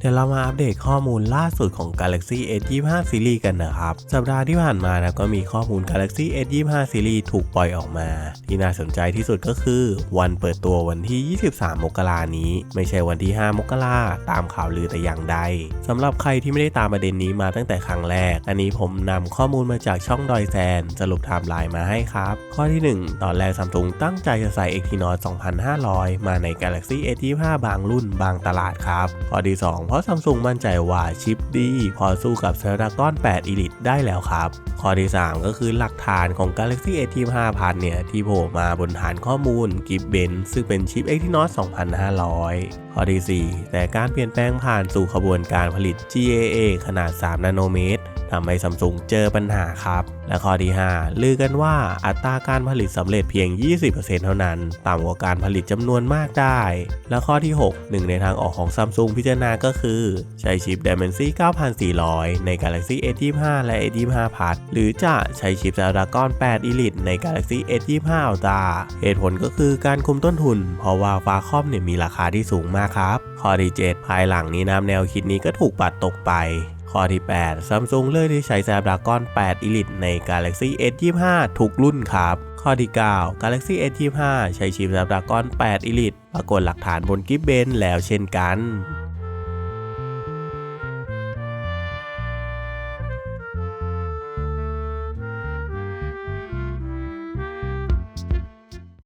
เดี๋ยวเรามาอัปเดตข้อมูลล่าสุดของ Galaxy S 25 Series กันนะครับ สัปดาห์ที่ผ่านมานะก็มีข้อมูล Galaxy S 25 Series ถูกปล่อยออกมา ที่น่าสนใจที่สุดก็คือ วันเปิดตัววันที่ 23 มกรานี้ ไม่ใช่วันที่ 5 มกราตามข่าวลือแต่อย่างใดสำหรับใครที่ไม่ได้ตามประเด็นนี้มาตั้งแต่ครั้งแรก อันนี้ผมนำข้อมูลมาจากช่องดอยแซน สรุปไทม์ไลน์มาให้ครับ ข้อที่ 1 ตอนแรกซัมซุงตั้งใจจะใส่ Exynos 2500 มาใน Galaxy S 25บางรุ่นบางตลาดครับ ข้อที่ 2เพราะซัมซุงมั่นใจว่าชิปดี พอสู้กับ Snapdragon 8 Elite ได้แล้วครับ ข้อที่ 3 ก็คือหลักฐานของ Galaxy A5 5000 เนี่ย ที่โผล่มาบนฐานข้อมูล g i b b e n ซึ่งเป็นชิป Exynos 2500 ข้อที่ 4 แต่การเปลี่ยนแปลงผ่านสู่ขบวนการผลิต GAA ขนาด 3 นาโนเมตร ทำให้ซัมซุงเจอปัญหาครับ และข้อที่ 5 ลือกันว่าอัตราการผลิตสำเร็จเพียง 20%เท่านั้น ต่ำกว่าการผลิตจำนวนมากได้ และข้อที่6หนึ่งในทางออกของซัมซุงพิจารณาก็คือ ใช้ชิป Dimensity 9400 ใน Galaxy S25 และ S25 Plus หรือจะใช้ชิป Snapdragon 8 Elite ใน Galaxy S25 Ultra เหตุผลก็คือการคุมต้นทุน เพราะว่าฟาคอมเนี่ยมีราคาที่สูงมากครับ ข้อที่ 7 ภายหลังนี้นะแนวคิดนี้ก็ถูกปัดตกไป ข้อที่ 8 Samsung เลือกที่ใช้ Snapdragon 8 Elite ใน Galaxy S25 ทุกรุ่นครับ ข้อที่ 9 Galaxy S25 ใช้ชิป Snapdragon 8 Elite ปรากฏหลักฐานบนกิฟเบนแล้วเช่นกัน